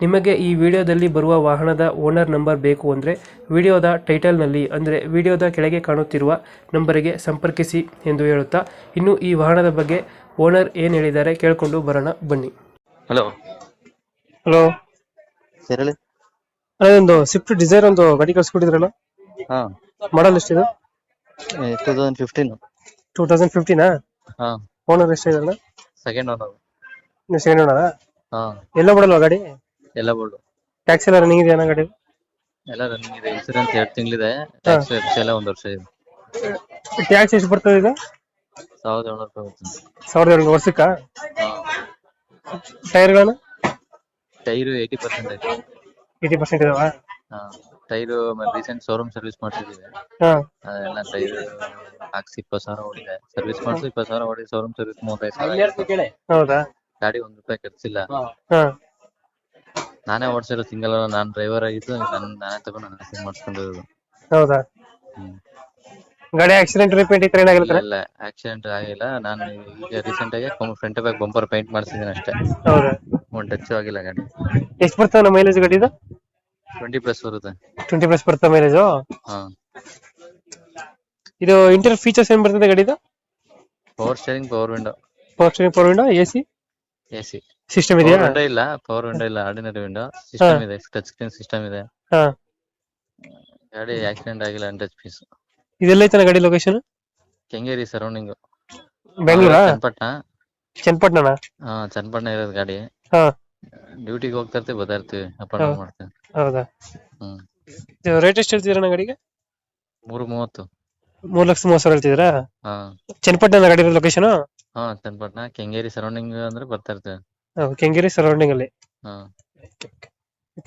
ನಿಮಗೆ ಈ ವಿಡಿಯೋದಲ್ಲಿ ಬರುವ ವಾಹನದ ಓನರ್ ನಂಬರ್ ಬೇಕು ಅಂದರೆ ವಿಡಿಯೋದ ಟೈಟಲ್ನಲ್ಲಿ ಅಂದರೆ ವಿಡಿಯೋದ ಕೆಳಗೆ ಕಾಣುತ್ತಿರುವ ನಂಬರಿಗೆ ಸಂಪರ್ಕಿಸಿ ಎಂದು ಹೇಳುತ್ತಾ ಇನ್ನು ಈ ವಾಹನದ ಬಗ್ಗೆ ಓನರ್ ಏನು ಹೇಳಿದ್ದಾರೆ ಕೇಳಿಕೊಂಡು ಬರೋಣ ಬನ್ನಿ. ಹಲೋ. ಹಲೋ. ಸರ್ ಹೇಳಿ. ಅದೊಂದು ಸ್ವಿಫ್ಟ್ ಡಿಸೈರ್ ಒಂದು ಗಾಡಿ ಕಳಿಸ್ಕೊಟ್ಟಿದ್ರಲ್ಲ ಹಾ. ಮಾಡಲ್ ಎಷ್ಟಿದೆ? Two thousand fifteen two thousand ಫಿಫ್ಟೀನಾ ಹಾ. ಓನರ್ ಎಷ್ಟಿದ್ರಲ್ಲ ಸೆಕೆಂಡ್ ಓನರ್ ನೀವು ಸೆಕೆಂಡ್ ಓನರಾ ಹಾ. ಎಲ್ಲ ಮಾಡಲ್ವಾ ಗಾಡಿ? ಎಲ್ಲ ಬೋರ್ಡು ಟ್ಯಾಕ್ಸ್ ಎಲ್ಲ ರನ್ನಿಂಗ್ ಇದೆಯಾ ಗಾಡಿ? ಎಲ್ಲ ರನ್ನಿಂಗ್ ಇದೆ. ಇನ್ಸೂರೆನ್ಸ್ ಎರಡು ತಿಂಗಳಿದೆ. ಟ್ಯಾಕ್ಸ್ ಎಲ್ಲ ಒಂದು ವರ್ಷ ಇದೆ. ಟ್ಯಾಕ್ಸ್ ಎಷ್ಟು ಬರ್ತದೆ ಈಗ ಸಾವಿರದ ಏಳ್ನೂರು ರೂಪಾಯಿ ಬರ್ತದೆ. ಸಾವಿರದ ಏಳ್ನೂರು ವರ್ಷಕ್ಕ? ಟೈರ್ಗಳನ್ನು ಟೈರು ಏಯ್ಟಿ ಪರ್ಸೆಂಟ್ ಐತೆ ಏಯ್ಟಿ ಪರ್ಸೆಂಟ್ ಇದಾವ? Tyre tyre recent showroom service ಮಾಡ್ಸಿದ್ದೀವಿ ಹಾಂ. ಎಲ್ಲ ಟೈರ್ ಹಾಕ್ಸಿ ಇಪ್ಪತ್ತು ಸಾವಿರ ಓಡಿದೆ. ಸರ್ವಿಸ್ ಮಾಡಿಸಿ ಇಪ್ಪತ್ತು ಸಾವಿರ ಓಡಿ ಶೋರೂಮ್ ಸರ್ವಿಸ್ ಮೂವತ್ತೈದು ಸಾವಿರ ಆಗಿದೆ. ಹೌದಾ? ಗಾಡಿ ಒಂದು ರೂಪಾಯಿ ಖರ್ಚಿಲ್ಲ. ಹಾಂ. ನಾನೇ ಓಡಿಸಿರೋ ಸಿಂಗಲ್ ನಾನು ಡ್ರೈವರ್ ಆಗಿದ್ದು ನಾನು ನಾನೇ ತಗೊಂಡು ನಾನೇ ಮಾಡಿಸ್ಕೊಂಡಿರೋದು. ಹೌದಾ? ಹ್ಮ್. ಗಾಡಿ ಆಕ್ಸಿಡೆಂಟ್ ರಿಪೇಂಟ್ ಇತ್ತು ಏನಾಗಿಲ್ಲ ಇಲ್ಲ ಆಕ್ಸಿಡೆಂಟ್ ಆಗಿಲ್ಲ. ನಾನು ಈಗ ರೀಸೆಂಟ್ ಆಗಿ ಫ್ರಂಟ್ ಬ್ಯಾಕ್ ಬಂಪರ್ ಪೇಂಟ್ ಮಾಡಿಸಿದ್ದೀನಿ ಅಷ್ಟೇ. ಹೌದಾ? ಒಂದು ಟಚ್ ಆಗಿಲ್ಲ ಗಾಡಿ. ಎಷ್ಟು ಬರ್ತದೆ ನಮ್ಮ ಮೈಲೇಜ್ ಗಾಡಿದು? ಟ್ವೆಂಟಿ ಪ್ಲಸ್ ಬರುತ್ತೆ. ಟ್ವೆಂಟಿ ಪ್ಲಸ್ ಬರ್ತದೆ ಮೈಲೇಜು ಹಾ. ಇದು ಇಂಟರ್ ಫೀಚರ್ಸ್ ಏನ್ ಬರ್ತದೆ ಗಾಡಿದು? Power steering power window power steering power window A C A C system ಇದೆಯಾ? ವಿಂಡೋ ಇಲ್ಲ ಪವರ್ ವಿಂಡೋ ಇಲ್ಲ ಆರ್ಡಿನರಿ ವಿಂಡೋ ಸಿಸ್ಟಮ್ ಇದೆ ಟಚ್ ಸ್ಕ್ರೀನ್ ಸಿಸ್ಟಮ್ ಇದೆ. ಹಾ. ಗಾಡಿ ಆಕ್ಸಿಡೆಂಟ್ ಆಗಿಲ್ಲ ಟಚ್ ಪೀಸ್ ಇದೆಲ್ಲ ಐತನ ಗಾಡಿ ಲೊಕೇಶನ್ ಕೆಂಗೇರಿ ಸರೌಂಡಿಂಗ್ ಬೆಂಗಳೂರು? ಚನ್ನಪಟ್ಟಣ. ಚನ್ನಪಟ್ಟಣ ಹಾ ಚನ್ನಪಟ್ಟಣ ಇರೋದು ಗಾಡಿ. ಹಾ. ಡ್ಯೂಟಿಗೆ ಹೋಗ್ತಾ ಇರ್ತೀವಿ ಬರ್ತಾ ಇರ್ತೀವಿ ಅಪ್ ಅಂಡ್ ಡೌನ್ ಮಾಡ್ತೀವಿ. ಹೌದಾ? ಹ್ಮ್. ರೇಟ್ ಎಷ್ಟು ಹೇಳ್ತಿದ್ದೀರಾ ಗಾಡಿಗೆ? ಮೂರು ಮೂವತ್ತು. ಮೂರ್ ಲಕ್ಷ ಮೂವತ್ತು ಸಾವಿರ ಹೇಳ್ತಿದ್ದೀರಾ? ಹಾ. ಚನ್ನಪಟ್ಟಣ ಗಾಡಿ ಲೊಕೇಶನ್ ಹಾ ಚನ್ನಪಟ್ಟಣ ಕೆಂಗೇರಿ ಸರೌಂಡಿಂಗ್ ಅಂದ್ರೆ ಬರ್ತಾ ಇರ್ತೀವಿ. ಕೆಂಗೇರಿ ಸರೌಂಡಿಂಗ್ ಅಲ್ಲಿ. ಹಾ.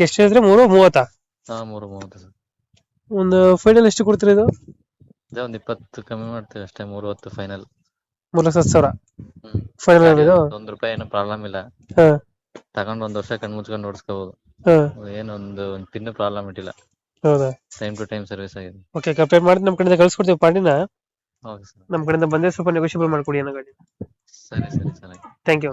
ಎಷ್ಟು ಹೇಳಿದ್ರೆ ಮೂರು ಮೂವತ್ತಾ? ಹಾ ಮೂರು ಮೂವತ್ತು ಸರ್. ಒಂದು ಫೈನಲ್ ಎಷ್ಟು ಕೊಡ್ತೀರಿ ಇದು? ಅದೇ ಒಂದ್ ಇಪ್ಪತ್ತು ಕಮ್ಮಿ ಮಾಡ್ತೀವಿ ಅಷ್ಟೇ ಮೂರು ಹೊತ್ತು ಫೈನಲ್ ಮೂರ್ ಲಕ್ಷ ಹತ್ತು ಸಾವಿರ? ಹ್ಮ್. ಫೈನಲ್ ಇದು? ಒಂದ್ ರೂಪಾಯಿ ಏನು ಪ್ರಾಬ್ಲಮ್ ಇಲ್ಲ. ಹಾ. ತಗೊಂಡ್ ಒಂದ್ ವರ್ಷ ಕಣ್ ಮುಚ್ಕೊಂಡ್ ಓಡಿಸ್ಕೋಬಹುದು ಹಾ. ಏನೊಂದು ಒಂದ್ ಪಿನ್ ಪ್ರಾಬ್ಲಮ್ ಇಟ್ಟಿಲ್ಲ. ಹೌದಾ? ಟೈಮ್ ಟು ಟೈಮ್ ಸರ್ವಿಸ್ ಆಗಿದೆ. ಓಕೆ ಕಂಪೇರ್ ಮಾಡಿ ನಮ್ಮ ಕಡೆಯಿಂದ ಕಳ್ಸ್ಕೊಡ್ತೀವಿ ಪಾಂಡಿನ. ಓಕೆ ಸರ್ ನಮ್ಮ ಕಡೆಯಿಂದ ಬಂದೇ ಸ್ವಲ್ಪ ನೆಗೋಷಿಯಬಲ್ ಮಾಡ್ಕೊಡಿ ಅನ್ನೋ ಗಾಡಿ. ಸರಿ ಸರಿ ಸರಿ. Thank you